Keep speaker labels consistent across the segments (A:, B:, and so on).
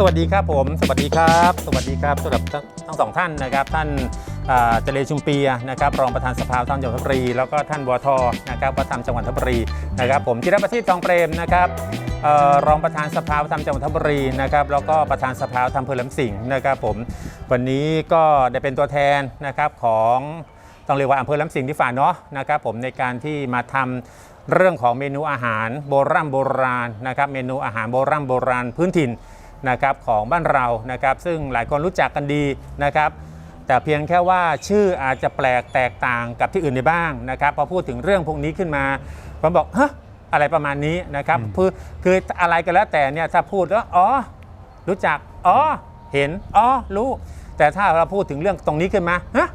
A: สวัสดีครับผม สวัสดีครับ สวัสดีครับสำหรับทั้งสองท่านนะครับ ท่านเจเลชุมเปียนะครับรองประธานสภาท่านจังหวัดทบุรีแล้วก็ท่านบวทนะครับประธานจังหวัดทบุรีนะครับ ผมจิรประสิทธิ์ทองเปรมนะครับออรองประธานสภาประจำจังหวัดทบุรีนะครับแล้วก็ประธานสภาทำเพลิมสิงห์นะครับผมวันนี้ก็ได้เป็นตัวแทนนะครับของต้องเรียกว่าอำเภอลำสิงห์ที่ฝ่าเนาะนะครับผมในการที่มาทำเรื่องของเมนูอาหารโบราณโบราณนะครับเมนูอาหารโบราณโบราณพื้นถิ่น นะครับของบ้านเรานะครับ ซึ่งหลายคนรู้จักกันดีนะครับ แต่เพียงแค่ว่าชื่ออาจจะแปลกแตกต่างกับที่อื่นในบ้างนะครับพอพูดถึงเรื่องพวกนี้ขึ้นมาผมบอกฮะอะไรประมาณนี้นะครับคือคืออะไรก็แล้วแต่เนี่ยถ้าพูดแล้วอ๋อรู้จักอ๋อเห็นอ๋อรู้ แต่ถ้าเราพูดถึงเรื่องตรงนี้ขึ้นมาฮะ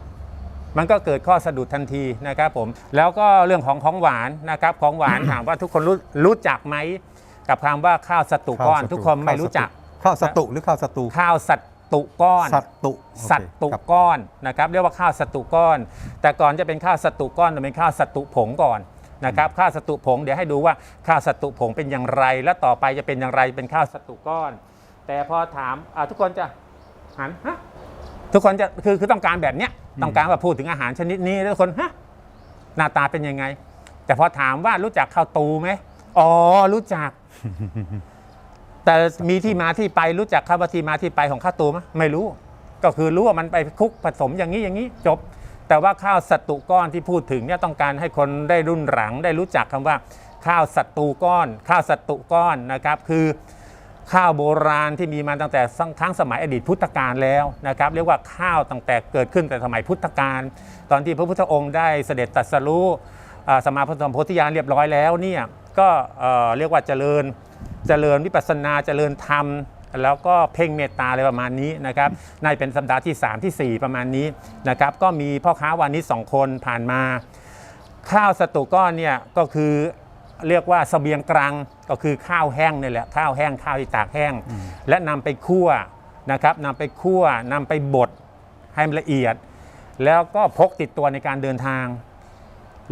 A: มันก็เกิดข้อสะดุดทันทีนะครับผมแล้วก็เรื่องของของหวานนะครับของหวานถามว่าทุกคนรู้รู้จักไหมกับคำว่าข้าวสตุก้อน
B: ข้าวสตุ
A: ทุกคนไม่รู้จัก
B: ข้าวสตุหรือข้าวสตู
A: ข้าวสัตตุก้อน
B: สัตตุโอเค
A: สัตตุ
B: ครับ
A: ก้อนนะครับเรียกว่าข้าวสัตตุก้อน แต่ก่อนจะเป็นข้าวสัตตุก้อนจะเป็นข้าวสัตตุผงก่อนนะครับข้าวสัตตุผงเดี๋ยวให้ดูว่าข้าวสัตตุผงเป็นอย่างไร และต่อไปจะเป็นอย่างไรเป็นข้าวสัตตุก้อน แต่พอถามอ่าทุกคนจะหันฮะทุกคนจะคือคือต้องการแบบเนี้ยต้องการว่าพูดถึงอาหารชนิดนี้แล้วทุกคนฮะหน้าตาเป็นยังไง แต่พอถามว่ารู้จักข้าวตูไหมอ๋อรู้จัก แต่มีที่มาที่ไปรู้จักคำว่าที่มาที่ไปของข้าวตูไหมไม่รู้ ก็คือรู้ว่ามันไปคุกผสมอย่างนี้อย่างนี้จบ แต่ว่าข้าวสัตตุก้อนที่พูดถึงเนี่ยต้องการให้คนได้รุ่นหลังได้รู้จักคำว่า ข้าวสัตตุก้อน ข้าวสัตตุก้อนนะครับ คือข้าวโบราณที่มีมาตั้งแต่ครั้งสมัยอดีตพุทธกาลแล้วนะครับ เรียกว่าข้าวตั้งแต่เกิดขึ้นแต่สมัยพุทธกาลตอนที่พระพุทธองค์ได้เสด็จตรัสรู้สมาพระธรรมโพธิญาณเรียบร้อยแล้วเนี่ยก็เรียกว่าเจริญ เจริญวิปัสสนาเจริญธรรม แล้วก็เพ่งเมตตาอะไรประมาณนี้นะครับน่าจะเป็นสัปดาห์ที่ 3ทีสี่ 4 ประมาณนี้นะครับก็มีพ่อค้าวานิชสองคนผ่านมา ข้าวสตุก้อนเนี่ยก็คือเรียกว่าเสบียงกลางก็คือข้าวแห้งนี่แหละข้าวแห้งข้าวที่ตากแห้ง และนำไปคั่วนะครับนำไปคั่วนำไปบดให้ละเอียด แล้วก็พกติดตัวในการเดินทาง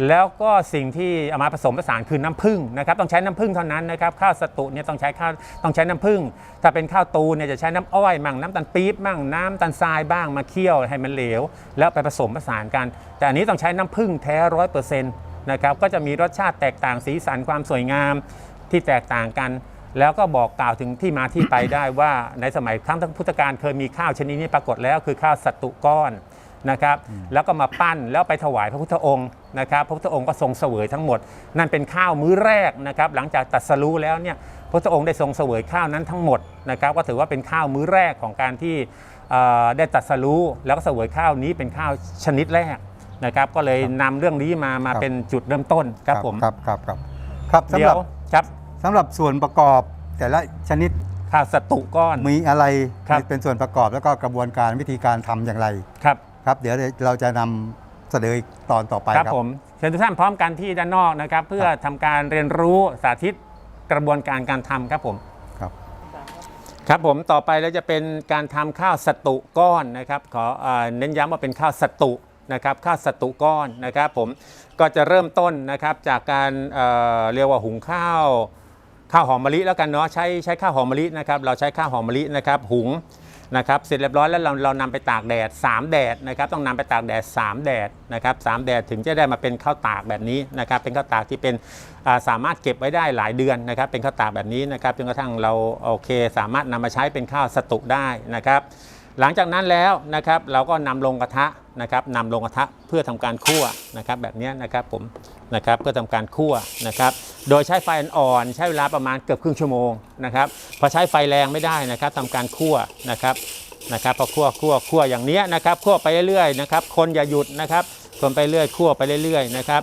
A: แล้วก็สิ่งที่เอามาผสมผสานคือน้ำผึ้งนะครับต้องใช้น้ำผึ้งเท่านั้นนะครับข้าวสตุเนี่ยต้องใช้ข้าวต้องใช้น้ำผึ้งถ้าเป็นข้าวตูเนี่ยจะใช้น้ำอ้อยมั่งน้ำตาลปี๊บมั่งน้ำตาลทรายบ้างมาเคี่ยวให้มันเหลว แล้วไปผสมผสานกัน แต่อันนี้ต้องใช้น้ำผึ้งแท้ร้อยเปอร์เซ็นต์นะครับก็จะมีรสชาติแตกต่างสีสันความสวยงามที่แตกต่างกัน แล้วก็บอกกล่าวถึงที่มาที่ไปได้ว่าในสมัยครั้งพุทธกาลเคยมีข้าวชนิดนี้ปรากฏแล้วคือข้าวสตุก้อน นะครับแล้วก็มาปั้นแล้วไปถวายพระพุทธองค์นะครับพระพุทธองค์ก็ทรงเสวยทั้งหมด นั่นเป็นข้าวมื้อแรกนะครับหลังจากตรัสรู้แล้วเนี่ยพระพุทธองค์ได้ทรงเสวยข้าวนั้นทั้งหมดนะครับก็ถือว่าเป็นข้าวมื้อแรกของการที่เอ่อได้ตรัสรู้แล้วก็เสวยข้าวนี้เป็นข้าวชนิดแรกนะครับก็เลยนำเรื่องนี้มามา
B: ครับ
A: เป็นจุดเริ่มต้นครับผม
B: ครับครับครับครับสำ
A: เดี๋
B: ห
A: ย
B: รับ
A: วครับ
B: สำหรับส่วนประกอบแต่ละชนิด
A: ข้าวสตุก้อน
B: มีอะไร
A: ครับ
B: เป็นส่วนประกอบแล้วก็กระบวนการวิธีการทำอย่างไร
A: ครับ
B: ครับเดี๋ยวเราจะนำเสนอตอนต่อไป
A: ครับ
B: ครับ
A: ผมเชิญทุกท่านพร้อมกันที่ด้านนอกนะครับ เพื่อทำการเรียนรู้สาธิตกระบวนการการทำครับผม
B: ครับ
A: ครับผมต่อไปแล้วจะเป็นการทำข้าวสตุก้อนนะครับขอเออเน้นย้ำว่าเป็นข้าวสตุนะครับข้าวสตุก้อนนะครับผมก็จะเริ่มต้นนะครับจากการเอ่อเรียกว่าหุงข้าวข้าวหอมมะลิแล้วกันเนาะใช้ใช้ข้าวหอมมะลินะครับเราใช้ข้าวหอมมะลินะครับหุง นะครับเสร็จเรียบร้อยแล้วเราเรานำไปตากแดด 3 แดดนะครับต้องนำไปตากแดด 3 แดดนะครับสามแดดถึงจะได้มาเป็นข้าวตากแบบนี้นะครับเป็นข้าวตากที่เป็นสามารถเก็บไว้ได้หลายเดือนนะครับเป็นข้าวตากแบบนี้นะครับจนกระทั่งเราโอเค สามารถนำมาใช้เป็นข้าวสตุได้นะครับ หลังจากนั้นแล้วนะครับเราก็นำลงกระทะนะครับนำลงกระทะเพื่อทำการคั่วนะครับแบบนี้นะครับผมนะครับเพื่อทำการคั่วนะครับ โดยใช้ไฟอ่อนใช้เวลาประมาณเกือบครึ่งชั่วโมงนะครับพอใช้ไฟแรงไม่ได้นะครับทำการคั่วนะครับนะครับพอคั่วคั่วคั่วอย่างเนี้ยนะครับคั่วไปเรื่อยๆนะครับคนอย่าหยุดนะครับคนไปเรื่อยคั่วไปเรื่อยๆนะครับ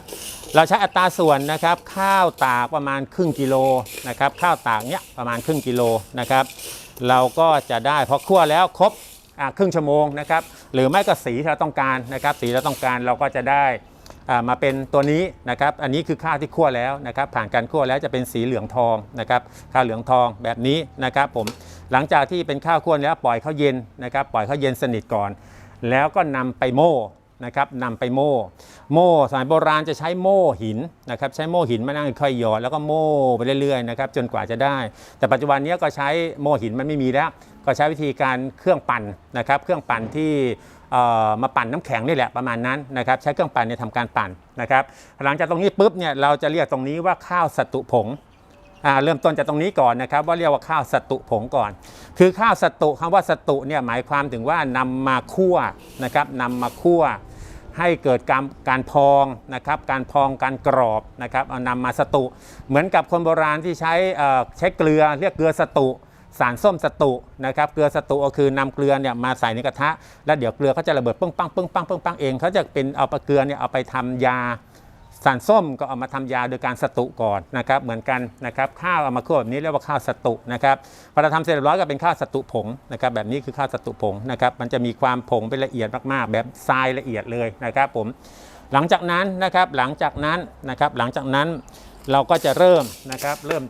A: เราใช้อัตราส่วนนะครับข้าวตากประมาณครึ่งกิโลนะครับข้าวตากเนี้ยประมาณครึ่งกิโลนะครับเราก็จะได้พอคั่วแล้วครบครึ่งชั่วโมงนะครับหรือไม่ก็สีที่เราต้องการนะครับสีเราต้องการเราก็จะได้ มาเป็นตัวนี้นะครับ อันนี้คือข้าวที่คั่วแล้วนะครับ ผ่านการคั่วแล้วจะเป็นสีเหลืองทองนะครับข้าวเหลืองทองแบบนี้นะครับผมหลังจากที่เป็นข้าวคั่วแล้วปล่อยเขาเย็นนะครับ ปล่อยเขาเย็นสนิทก่อน แล้วก็นำไปโม่นะครับนำไปโม่ โม่สมัยโบราณจะใช้โม่หินนะครับใช้โม่หินมานั่งค่อยหยอดแล้วก็โม่ไปเรื่อยๆนะครับจนกว่าจะได้ แต่ปัจจุบันนี้ก็ใช้โม่หินมันไม่มีแล้ว ก็ใช้วิธีการเครื่องปั่นนะครับ เครื่องปั่นที่ มาปั่นน้ำแข็งนี่แหละประมาณนั้นนะครับใช้เครื่องปั่นเนี่ยทำการปั่นนะครับหลังจากตรงนี้ปุ๊บเนี่ยเราจะเรียกตรงนี้ว่าข้าวสตุผงเริ่มต้นจากตรงนี้ก่อนนะครับว่าเรียกว่าข้าวสตุผงก่อน คือข้าวสตุคำว่าสตุเนี่ยหมายความถึงว่านำมาคั่วนะครับนำมาคั่วให้เกิดการการพองนะครับการพองการกรอบนะครับเอานำมาสตุ เหมือนกับคนโบราณที่ใช้ใช้เกลือเรียกเกลือสตุ สารส้มสตุนะครับเกลือสตุก็คือนำเกลือเนี่ยมาใส่ในกระทะ แล้วเดี๋ยวเกลือเขาจะระเบิดปึ้งปังปึ้งปังปึ้งปังเองเขาจะเป็นเอาเกลือเนี่ยเอาไปทำยาสารส้มก็เอามาทำยาโดยการสตุก่อนนะครับเหมือนกันนะครับข้าวเอามาคั่วแบบนี้เรียกว่าข้าวสตุนะครับพอเราทำเสร็จเรียบร้อยก็เป็นข้าวสตุผงนะครับแบบนี้คือข้าวสตุผงนะครับมันจะมีความผงเป็นละเอียดมากๆ แบบทรายละเอียดเลยนะครับผมหลังจากนั้นนะครับหลังจากนั้นนะครับหลังจากนั้นเราก็จะเริ่มนะครับเริ่ม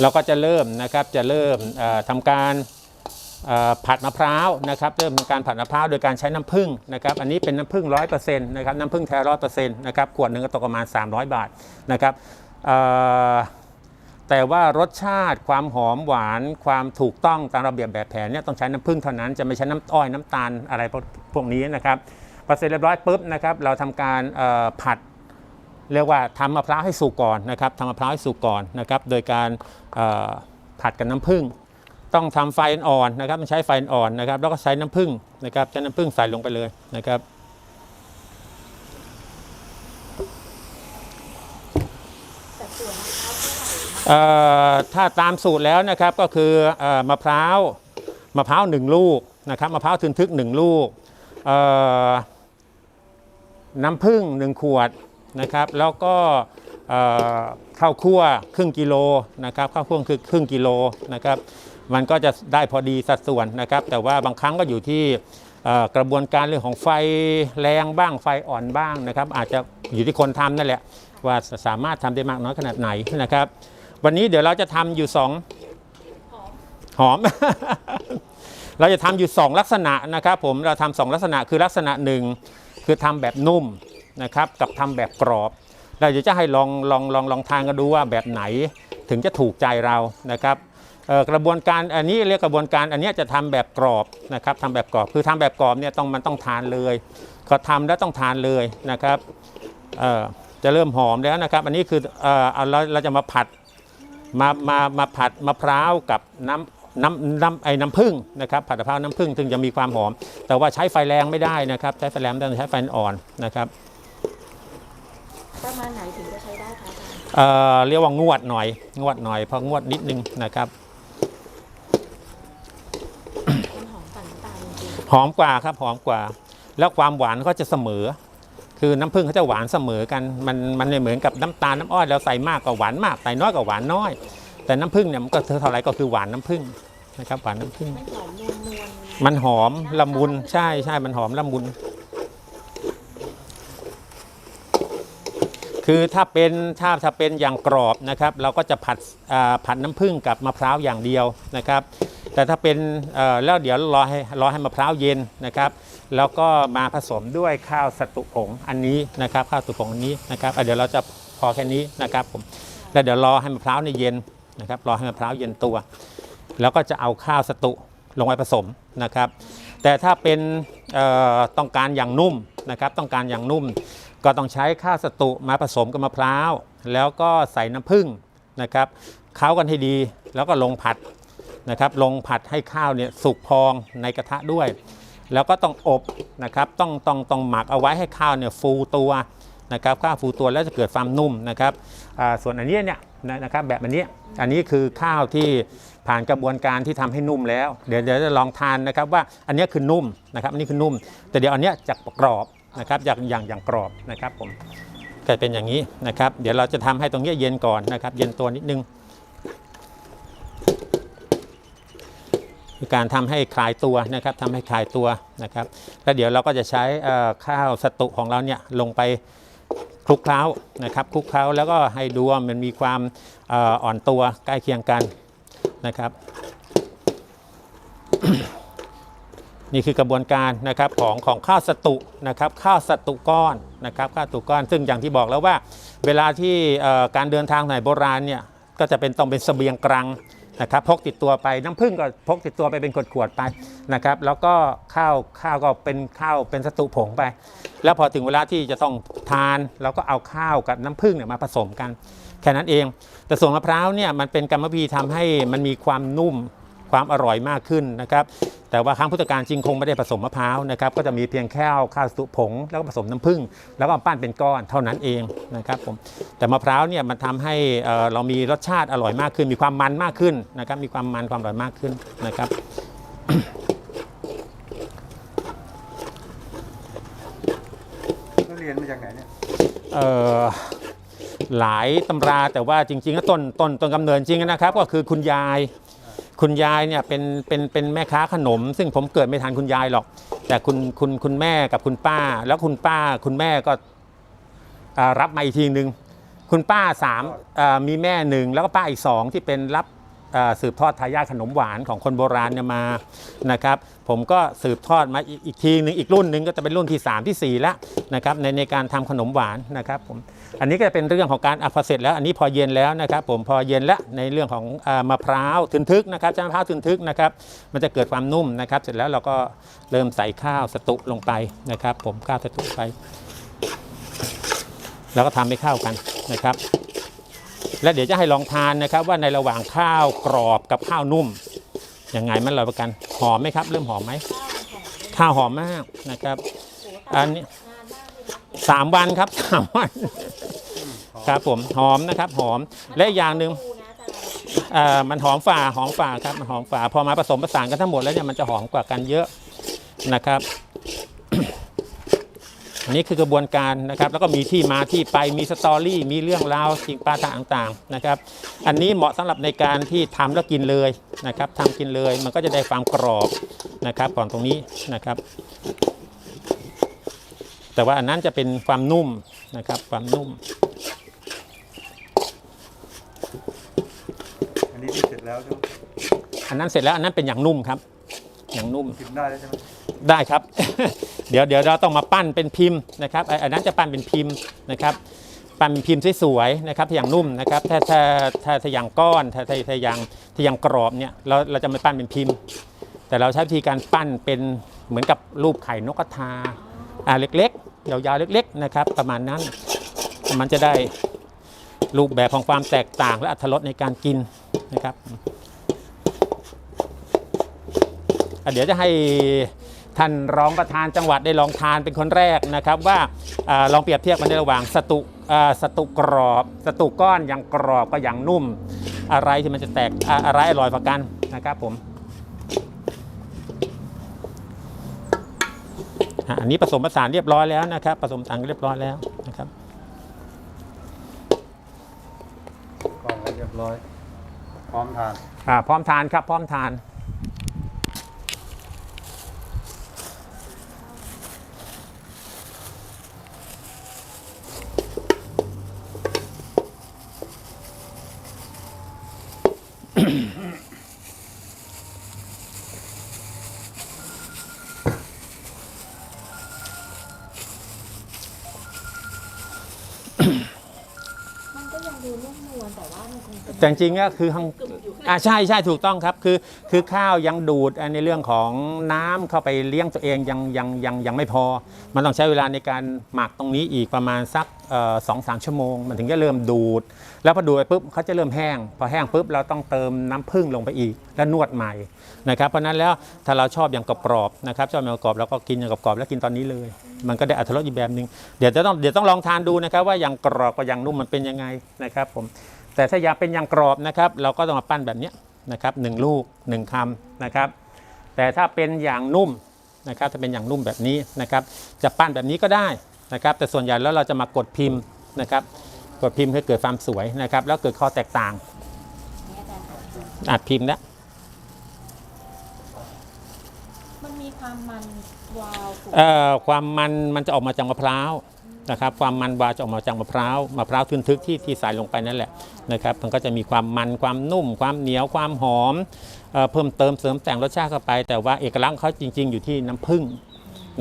A: เราก็จะเริ่มนะครับจะเริ่มเอ่อทำการผัดมะพร้าวนะครับเริ่มทำการผัดมะพร้าวโดยการใช้น้ำผึ้งนะครับอันนี้เป็นน้ำผึ้งร้อยเปอร์เซ็นต์นะครับน้ำผึ้งแท้ร้อยเปอร์เซ็นต์นะครับขวดหนึ่งก็ตกประมาณ 300 บาทนะครับแต่ว่ารสชาติความหอมหวานความถูกต้องตามระเบียบแบบแผนเนี่ยต้องใช้น้ำผึ้งเท่านั้นจะไม่ใช้น้ำอ้อยน้ำตาลอะไรพวกนี้นะครับพอเสร็จเรียบร้อยปุ๊บนะครับเราทำการผัด เรียกว่าทำมะพร้าวให้สุกก่อนนะครับทำมะพร้าวให้สุกก่อนนะครับ โดยการผัดกับน้ำผึ้งต้องทำไฟอ่อนนะครับต้องใช้ไฟอ่อนนะครับ แล้วก็ใช้น้ำผึ้งนะครับใช้น้ำผึ้งใส่ลงไปเลยนะครับ ถ้าตามสูตรแล้วนะครับก็คืออมะพร้าวมะพร้าวหนึ่งลูกนะครับมะพร้าวทึนทึกหนึ่งลูกน้ำผึ้งหนึ่งขวด นะครับ แล้วก็เอ่อข้าวคั่วครึ่งกิโลนะครับข้าวคั่วคือครึ่งกิโลนะครับ มันก็จะได้พอดีสัดส่วนนะครับ แต่ว่าบางครั้งก็อยู่ที่เอ่อกระบวนการเรื่องของไฟแรงบ้างไฟอ่อนบ้างนะครับ อาจจะอยู่ที่คนทำนั่นแหละ ว่าสามารถทำได้มากน้อยขนาดไหนนะครับ วันนี้เดี๋ยวเราจะทำอยู่สองหอม เราจะทำอยู่สองลักษณะนะครับ ผมเราทำสองลักษณะคือลักษณะหนึ่งคือทำแบบนุ่ม นะครับกับทำแบบกรอบเราเดี๋ยวจะให้ลองลองลองลองทานกันดูว่าแบบไหนถึงจะถูกใจเรานะครับกระบวนการอันนี้เรียกกระบวนการอันนี้จะทำแบบกรอบนะครับทำแบบกรอบคือทำแบบกรอบเนี่ยต้องมันต้องทานเลยก็ทำแล้วต้องทานเลยนะครับจะเริ่มหอมแล้วนะครับ อันนี้คือเราเราจะมาผัดมามามาผัดมะพร้าวกับน้ำน้ำน้ำไอ้น้ำผึ้งนะครับผัดมะพร้าวน้ำผึ้งถึงจะมีความหอม แต่ว่าใช้ไฟแรงไม่ได้นะครับ ใช้ไฟแรงต้องใช้ไฟอ่อนนะครับ
C: ประมาณไหนถึงจะใช้ได้คะอาจารย์
A: เอ่อเรียกว่างวดหน่อย งวดหน่อยเพราะงวดนิดนึงนะครับ
C: มันหอมปั่นน้ำตาลจริง
A: หอมกว่าครับหอมกว่า แล้วความหวานก็จะเสมอ คือน้ำผึ้งเขาจะหวานเสมอกันมันมันไม่เหมือนกับน้ำตาลน้ำอ้อยเราใส่มากก็หวานมากใส่น้อยก็หวานน้อย แต่น้ำผึ้งเนี่ยมันก็เท่าไหร่ก็คือหวานน้ำผึ้งนะครับหวานน้ำผึ้ง
C: ๆมันหอมนวลนวล
A: มันหอมละมุนใช่ใช่มันหอมละมุน คือถ้าเป็นถ้าถ้าเป็นอย่างกรอบนะครับเราก็จะผัดผัดน้ำผึ้งกับมะพร้าวอย่างเดียวนะครับ แต่ถ้าเป็นแล้วเดี๋ยวรอให้รอให้มะพร้าวเย็นนะครับ แล้วก็มาผสมด้วยข้าวสตุผงอันนี้นะครับข้าวสตุผงอันนี้นะครับเดี๋ยวเราจะพอแค่นี้นะครับผมแล้วเดี๋ยวรอให้มะพร้าวเนี่ยเย็นนะครับรอให้มะพร้าวเย็นตัว แล้วก็จะเอาข้าวสตุลงไปผสมนะครับ แต่ถ้าเป็นต้องการอย่างนุ่มนะครับต้องการอย่างนุ่ม ก็ต้องใช้ข้าวสตุมาผสมกับมะพร้าว แล้วก็ใส่น้ำผึ้งนะครับเค้ากันให้ดีแล้วก็ลงผัดนะครับ ลงผัดให้ข้าวเนี่ยสุกพองในกระทะด้วย แล้วก็ต้องอบนะครับ ต้องต้องต้องหมักเอาไว้ให้ข้าวเนี่ยฟูตัวนะครับข้าวฟูตัวแล้วจะเกิดความนุ่มนะครับส่วนอันนี้เนี่ยนะครับแบบอันนี้อันนี้คือข้าวที่ผ่านกระบวนการที่ทำให้นุ่มแล้ว เดี๋ยวเดี๋ยวจะลองทานนะครับว่าอันนี้คือนุ่มนะครับอันนี้คือนุ่ม แต่เดี๋ยวอันนี้จะกรอบ นะครับอย่างอย่างอย่างกรอบนะครับผมก็เป็นอย่างนี้นะครับ เดี๋ยวเราจะทำให้ตรงนี้เย็นก่อนนะครับ เย็นตัวนิดนึงคือการทำให้คลายตัวนะครับทำให้คลายตัวนะครับ แล้วเดี๋ยวเราก็จะใช้ข้าวสตุของเราเนี่ยลงไปคลุกเคล้านะครับคลุกเคล้าแล้วก็ให้ดูว่ามันมีความออ่อนตัวใกล้เคียงกันนะครับ นี่คือกระบวนการนะครับของของข้าวสตุนะครับข้าวสตุก้อนนะครับข้าวสตุก้อน ซึ่งอย่างที่บอกแล้วว่า เวลาที่การเดินทางในโบราณเนี่ยก็จะเป็นต้องเป็นเสบียงกลางนะครับพกติดตัวไปน้ำผึ้งก็พกติดตัวไปเป็นขวดๆไปนะครับ แล้วก็ข้าวข้าวก็เป็นข้าวเป็นสตุผงไป แล้วพอถึงเวลาที่จะต้องทานเราก็เอาข้าวกับน้ำผึ้งเนี่ยมาผสมกันแค่นั้นเอง แต่ส่วนมะพร้าวเนี่ยมันเป็นกรรมวิธีทำให้มันมีความนุ่ม ความอร่อยมากขึ้นนะครับแต่ว่าครั้งพุทธกาลจริงคงไม่ได้ผสมมะพร้าวนะครับก็จะมีเพียงแค่เอาข้าวสุผง แล้วก็ผสมน้ำผึ้งแล้วก็ปั้นเป็นก้อนเท่านั้นเองนะครับผมแต่มะพร้าวเนี่ยมันทำให้เอ่อเรามีรสชาติอร่อยมากขึ้น มีความมันมากขึ้นนะครับมีความมันความอร่อยมากขึ้นนะครับ
B: เรียนมาจากไหนเนี่ย
A: เอ่อหลายตำราแต่ว่าจริงๆก็ต้นต้นต้นกำเนิดจริงนะครับ ก็คือคุณยาย คุณยายเนี่ยเป็นเป็นเป็นแม่ค้าขนม ซึ่งผมเกิดไม่ทันคุณยายหรอก แต่คุณคุณคุณแม่กับคุณป้า แล้วคุณป้าคุณแม่ก็อ่ารับมาอีกทีหนึ่งคุณป้าสามอ่ามีแม่หนึ่งแล้วก็ป้าอีกสองที่เป็นรับ สืบทอดทายาทขนมหวานของคนโบราณเนี่ยมานะครับผมก็สืบทอดมาอีกทีหนึ่งอีกรุ่นหนึ่งก็จะเป็นรุ่นที่ 3 ที่ 4 แล้วนะครับในในการทำขนมหวานนะครับผมอันนี้ก็จะเป็นเรื่องของการอัพอเสร็จแล้วอันนี้พอเย็นแล้วนะครับผมพอเย็นแล้วในเรื่องของอมะพร้าวทึนทึกนะครับจ้ามะพร้าวทึนทึกนะครับมันจะเกิดความนุ่มนะครับ เสร็จแล้วเราก็เริ่มใส่ข้าวสตุลงไปนะครับ ผมข้าวสตุไป แล้วก็ทำให้เข้ากันนะครับ และเดี๋ยวจะให้ลองทานนะครับ ว่าในระหว่างข้าวกรอบกับข้าวนุ่มยังไงมันเราประกันหอมไหมครับ เริ่มหอมไหม
C: ข้าวหอมมา
A: กนะครับ อันนี้สามวันครับสามวันครับผมหอมนะครับ หอมและอย่างหนึ่งมันหอมฝ่าหอมฝ่าครับมันหอมฝ่าพอมาผสมผสานกันทั้งหมดแล้วเนี่ยมันจะหอมกว่ากันเยอะนะครับ อันนี้คือกระบวนการนะครับ แล้วก็มีที่มาที่ไปมีสตอรี่มีเรื่องราวสิ่งปาต่างๆนะครับ อันนี้เหมาะสำหรับในการที่ทำแล้วกินเลยนะครับทำกินเลยมันก็จะได้ความกรอบนะครับก่อนตรงนี้นะครับ แต่ว่าอันนั้นจะเป็นความนุ่มนะครับ ความนุ่ม
B: อันนี้ที่เสร็จแล้วใช่ไหม
A: อันนั้นเสร็จแล้วอันนั้นเป็นอย่างนุ่มครับ อย่างนุ่ม
B: กินได้แล้วใช่ไหม
A: ได้ครับ เดี๋ยวเดี๋ยวเราต้องมาปั้นเป็นพิมพ์นะครับไอ้อันนั้นจะปั้นเป็นพิมพ์นะครับปั้นเป็นพิมพ์สวยๆนะครับทีอย่างนุ่มนะครับถ้าถ้าถ้าถ้าอย่างก้อนถ้าถ้าถ้าอย่างถ้าอย่างกรอบเนี่ยเราเราจะไม่ปั้นเป็นพิมพ์ แต่เราใช้วิธีการปั้นเป็นเหมือนกับรูปไข่นกกระทาอ่าเล็กๆยาวๆเล็ก ๆนะครับ ประมาณนั้นมันจะได้รูปแบบของความแตกต่างและอรรถรสในการกินนะครับเดี๋ยวจะให้ ท่านรองประธานจังหวัดได้ลองทานเป็นคนแรกนะครับ ว่าอาลองเปรียบเทียบกันในระหว่างสตุอ่าสตุกรอบ สตุก้อนอย่างกรอบก็อย่างนุ่ม อะไรที่มันจะแตกอ่าอะไรอร่อยกว่ากันนะครับผมอะอันนี้ผสมผสานเรียบร้อยแล้วนะครับผสมผสานเรียบร้อยแล้วนะครับ
B: กล่องแล้วเรียบร้อย พร้อมทาน
A: อ่าพร้อมทานครับพร้อมทาน
C: มันก็ยังดูนุ่มนวลแต่ว่ามันคงเป็น
A: แต่จริงๆก็คือข้าง
C: กึ่ม อ่า
A: ใช่ใช่ถูกต้องครับคือคือข้าวยังดูดในเรื่องของน้ำเข้าไปเลี้ยงตัวเองยังยังยังยังไม่พอ มันต้องใช้เวลาในการหมักตรงนี้อีกประมาณสักสองสามชั่วโมง มันถึงจะเริ่มดูด แล้วพอดูดไปปุ๊บเขาจะเริ่มแห้ง พอแห้งปุ๊บเราต้องเติมน้ำผึ้งลงไปอีก แล้วนวดใหม่นะครับเพราะนั้นแล้วถ้าเราชอบอย่างกรอบนะครับชอบอย่างกรอบเราก็กินอย่างกรอบแล้วกินตอนนี้เลย มันก็ได้อัตรสอีกแบบหนึ่งเดี๋ยวจะต้องเดี๋ยวต้องลองทานดูนะครับว่าอย่างกรอบกับอย่างนุ่มมันเป็นยังไงนะครับผม แต่ถ้าอยากเป็นอย่างกรอบนะครับ เราก็ต้องมาปั้นแบบเนี้ยนะครับหนึ่งลูกหนึ่งคำนะครับ แต่ถ้าเป็นอย่างนุ่มนะครับถ้าเป็นอย่างนุ่มแบบนี้นะครับ จะปั้นแบบนี้ก็ได้นะครับ แต่ส่วนใหญ่แล้วเราจะมากดพิมพ์นะครับ กดพิมพ์ให้เกิดความสวยนะครับ แล้วเกิดข้อแตกต่าง
C: เนี่ยอาจารย์ค่ะ
A: อัดพิมพ์แล้ว
C: มันมีความมันวาวสุด
A: เอ่อความมันมันจะออกมาจากมะพร้าว
C: อืม
A: นะครับความมันวาจะออกมาจากมะพร้าวมะพร้าวทึนทึกที่ที่ใส่ลงไปนั่นแหละนะครับมันก็จะมีความมันความนุ่ม ความเหนียวความหอมเอ่อเพิ่มเติมเสริมแต่งรสชาติเข้าไป แต่ว่าเอกลักษณ์เขาจริง ๆ อยู่ที่น้ำผึ้ง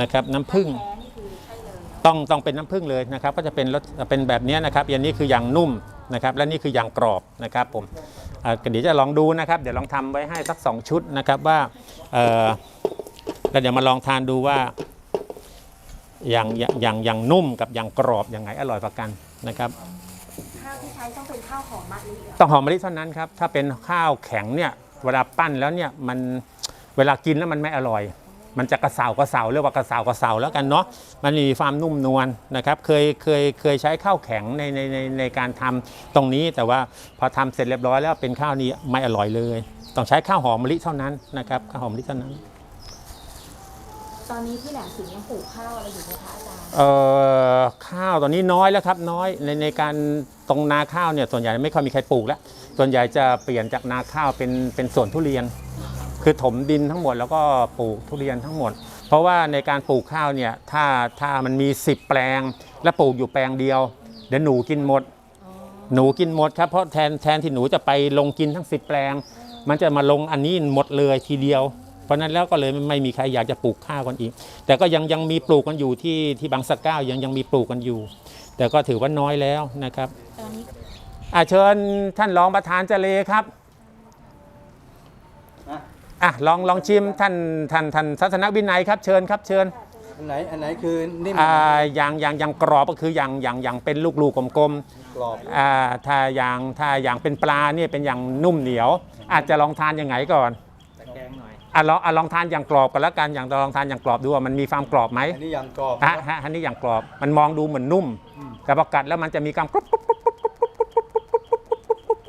A: นะครับน้ำผึ้ง
C: แท้นี่คือใช่เลยเนาะ
A: ต้องต้องเป็นน้ำผึ้งเลยนะครับก็จะเป็นรสเป็นแบบนี้นะครับอย่างนี้คืออย่างนุ่มนะครับและนี่คืออย่างกรอบนะครับผมอ่าเดี๋ยวจะลองดูนะครับ เดี๋ยวลองทำไว้ให้สัก 2 ชุดนะครับว่าเอ่อแล้วเดี๋ยวมาลองทานดูว่า อย่างอย่างอย่างอย่างนุ่มกับอย่างกรอบอย่างไงอร่อยกว่ากันนะครับ
C: ข้าวที่ใช้ต้องเป็นข้าวหอมมะลิเหรอ
A: ต้องหอมมะลิเท่านั้นครับ ถ้าเป็นข้าวแข็งเนี่ยเวลาปั้นแล้วเนี่ยมันเวลากินแล้วมันไม่อร่อย มันจะกระเสากระเสาเรียกว่ากระเสากระเสาแล้วกันเนาะมันมีความนุ่มนวลนะครับ เคยเคยเคยใช้ข้าวแข็งในในในในการทำตรงนี้ แต่ว่าพอทำเสร็จเรียบร้อยแล้วเป็นข้าวนี้ไม่อร่อยเลย ต้องใช้ข้าวหอมมะลิเท่านั้นนะครับข้าวหอมมะลิเท่านั้น
C: ตอนนี้ที่แหลมสิงห์ยังปลูกข้าวอะไรอยู่ไหมคะอาจารย์
A: เอ่อข้าวตอนนี้น้อยแล้วครับน้อยในในการตรงนาข้าวเนี่ยส่วนใหญ่ไม่ค่อยมีใครปลูกแล้ว ส่วนใหญ่จะเปลี่ยนจากนาข้าวเป็นเป็นสวนทุเรียน คือถมดินทั้งหมดแล้วก็ปลูกทุเรียนทั้งหมด เพราะว่าในการปลูกข้าวเนี่ยถ้าถ้ามันมี 10 แปลง และปลูกอยู่แปลงเดียวเดี๋ยวหนูกินหมด หนูกินหมดครับเพราะแทนแทนที่หนูจะไปลงกินทั้ง 10 แปลง มันจะมาลงอันนี้หมดเลยทีเดียว ราะฉะนั้นแล้วก็เลยไม่มีใครอยากจะปลูกข้าวกันอีก แต่ก็ยังยังมีปลูกกันอยู่ที่ที่บางสะเก้ายังยังมีปลูกกันอยู่ แต่ก็ถือว่าน้อยแล้วนะครับ
C: ตอนนี้
A: อะเชิญท่านรองประธานเจเลครับ
B: อะ
A: อะลองลองชิมท่านท่านท่านทัศนวินัยครับเชิญครับเชิญ
B: อันไหนอันไหนคือนิ่ม
A: อ่าอย่างอย่างอย่างกรอบก็คืออย่างอย่างอย่างเป็นลูกๆกลม
B: กรอบ
A: ๆอ่าถ้าอย่างถ้าอย่างเป็นปลาเนี่ยเป็นอย่างนุ่มเหนียว อาจจะลองทานยังไงก่อน อะลองอะลองทานอย่างกรอบกันแล้วกันอย่างลองทานอย่างกรอบดูว่ามันมีความกรอบไหม
B: อันนี้ย่างกรอบ
A: ฮะฮะอันนี้อย่างกรอบมันมองดูเหมือนนุ่มแต่พอกัดแล้วมันจะมีความกรุบกรุบกรุบกรุบกรุบกรุบ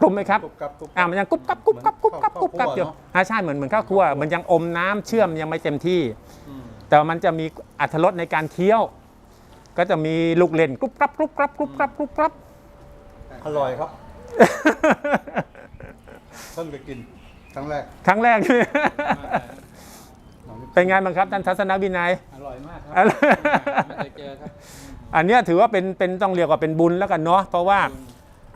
A: กรุบไหมครุบ
B: กรุบกรุบกรุบ
A: อะมันยังกรุบกรับกรุบกรับกรุบกรับกรุบกรับอยู่
B: อะ
A: ใช่เหมือนเหมือนข้าวคั่วมันยังอมน้ำเชื่อมยังไม่เต็มที่
B: อืม
A: แต่มันจะมีอัตรสในการเคี้ยว ก็จะมีลูกเล่นกรุบกรับกรุบกรับกรุบกรับกรุบกรับ
B: อร่อยครับ เพิ่งจกิน ครั้งแรก
A: ครั้งแรก
B: ลองนิด
A: เป็นไงบ้างครับท่านทัศนวินัย
D: อร่อยมากครับ
A: อัน
D: ไม่เคยเจอครับ
A: อันเนี้ยถือว่าเป็นเป็นต้องเรียกว่าเป็นบุญแล้วกันเนาะเพราะว่า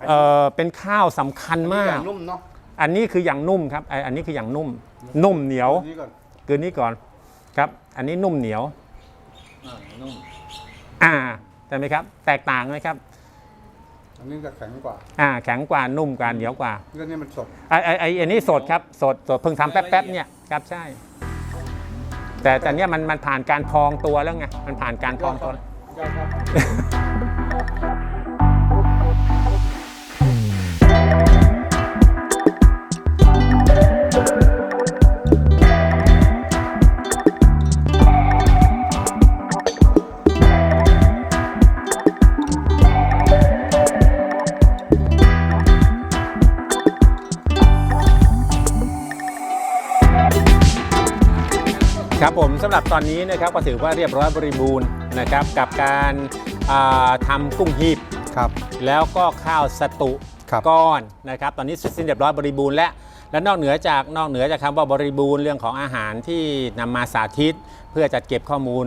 A: เออเป็นข้าวสำคัญ
B: อันนี้
A: มา
B: อกย่างนุ่มเนาะ
A: อันนี้คืออย่างนุ่มครับไอ้อันนี้คืออย่างนุ่ม นุ่มเหนียว
B: อันนี้ก่อน
A: คืนนี้ก่อนครับ อันนี้นุ่มเหนียว
D: อ่านุ่ม
A: อ่าใช่ไหมครับ แตกต่างไหมครับ
B: อันนี้จะแข็งกว่า
A: อ่าแข็งกว่านุ่มกว่าเหนียวกว่า
B: เรื่องนี้มันสด
A: ไอ้ไอ้ไอ้อันนี้สดครับสดสดเพิ่งทำแป๊บๆเนี่ยครับใช่ แต่แต่เนี้ยมันมันผ่านการพองตัวแล้วไงมันผ่านการพองตัว
B: ยอดครับ
A: ครับผมสำหรับตอนนี้นะครับก็ถือว่าเรียบร้อยบริบูรณ์นะครับกับการอ่าทำกุ้งหีบ
B: ครับ
A: แล้วก็ข้าวสตุ
B: ครับ
A: ก้อนนะครับ ตอนนี้เสร็จสิ้นเรียบร้อยบริบูรณ์แล้วและนอกเหนือจากนอกเหนือจากคำว่าบริบูรณ์เรื่องของอาหารที่นำมาสาธิต เพื่อจัดเก็บข้อมูล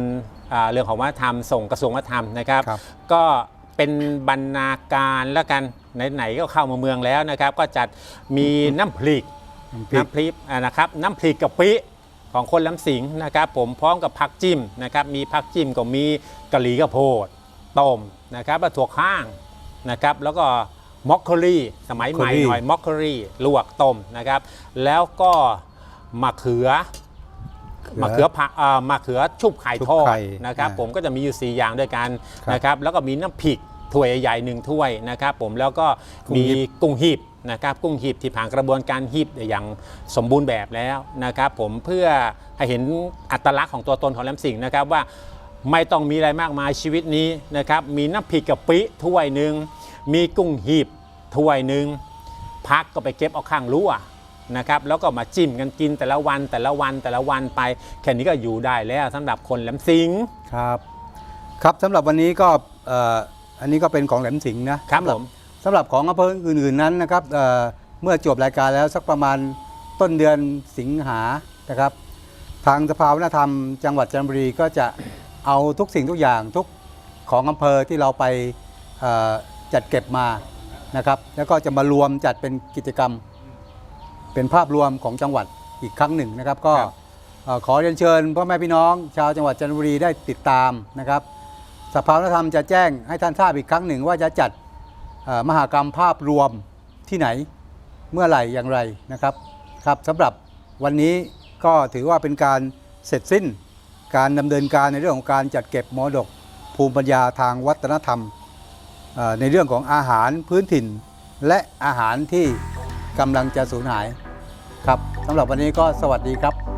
A: อ่าเรื่องของวัฒนธรรมส่งกระทรวงวัฒนธรรมนะครับ
B: ครับ
A: ก็เป็นบรรณาการแล้วกันไหนๆก็เข้ามาเมืองแล้วนะครับ ก็จัดมีน้ำพริก
B: น้ำพริก
A: น้ำพริกอ่านะครับน้ำพริกกะปิ ของคนล้ำสิงห์นะครับผมพร้อมกับผักจิ้มนะครับมีผักจิ้มก็มีกะหรี่กระโพดต้มนะครับแล้วถั่วข้างนะครับแล้วก็มอคโคลีสมัยใหม่
B: มอคโคลี
A: หน่อยมอคโคลีลวกต้มนะครับ แล้วก็มะเขือมะเขือผักอ่ามะเขือชุบไข่
B: ชุบ
A: ทอด
B: ไข่
A: นะครับ
B: อ่า
A: ผมก็จะมีอยู่ 4 อย่างด้วยกัน
B: ครับ
A: นะครับ แล้วก็มีน้ำพริก ถ้วยใหญ่ๆหนึ่งถ้วยนะครับผมแล้วก็มี
B: กุ้งหีบ
A: กุ้งหีบนะครับกุ้งหีบที่ผ่านกระบวนการหีบอย่างสมบูรณ์แบบแล้วนะครับผมเพื่อให้เห็นอัตลักษณ์ของตัวตนของแหลมสิงห์นะครับว่าไม่ต้องมีอะไรมากมายชีวิตนี้นะครับมีน้ำพริกกะปิถ้วยหนึ่งมีกุ้งหีบถ้วยหนึ่งพักก็ไปเก็บเอาข้างรั้วนะครับแล้วก็มาจิ้มกันกินแต่ละวันแต่ละวันแต่ละวันไป แค่นี้ก็อยู่ได้แล้วสำหรับคนแหลมสิงห์
B: ครับ ครับสำหรับวันนี้ก็เอ่ออันนี้ก็เป็นของแหลมสิงห์นะครับสำห
A: ผม
B: สำหรับของอำเภออื่นๆนั้นนะครับเอ่อเมื่อจบรายการแล้วสักประมาณต้นเดือนสิงหานะครับ ทางสภาวัฒนธรรมจังหวัดจันทบุรีก็จะเอาทุกสิ่งทุกอย่างทุกของอำเภอที่เราไปเอ่อจัดเก็บมานะครับ แล้วก็จะมารวมจัดเป็นกิจกรรม เป็นภาพรวมของจังหวัดอีกครั้งหนึ่งนะครับ ก็
A: ครับ
B: เอ่อขอเรียนเชิญพ่อแม่พี่น้อง ชาวจังหวัดจันทบุรีได้ติดตามนะครับ สภาวนธรรมจะแจ้งให้ท่านทราบอีกครั้งหนึ่งว่าจะจัดมหากรรมภาพรวมที่ไหนเมื่อไหร่อย่างไรนะครับครับสำหรับวันนี้ก็ถือว่าเป็นการเสร็จสิ้น การดำเนินการในเรื่องของการจัดเก็บมรดกภูมิปัญญาทางวัฒนธรรม ในเรื่องของอาหารพื้นถิ่น และอาหารที่กำลังจะสูญหายครับสำหรับวันนี้ก็สวัสดีครับ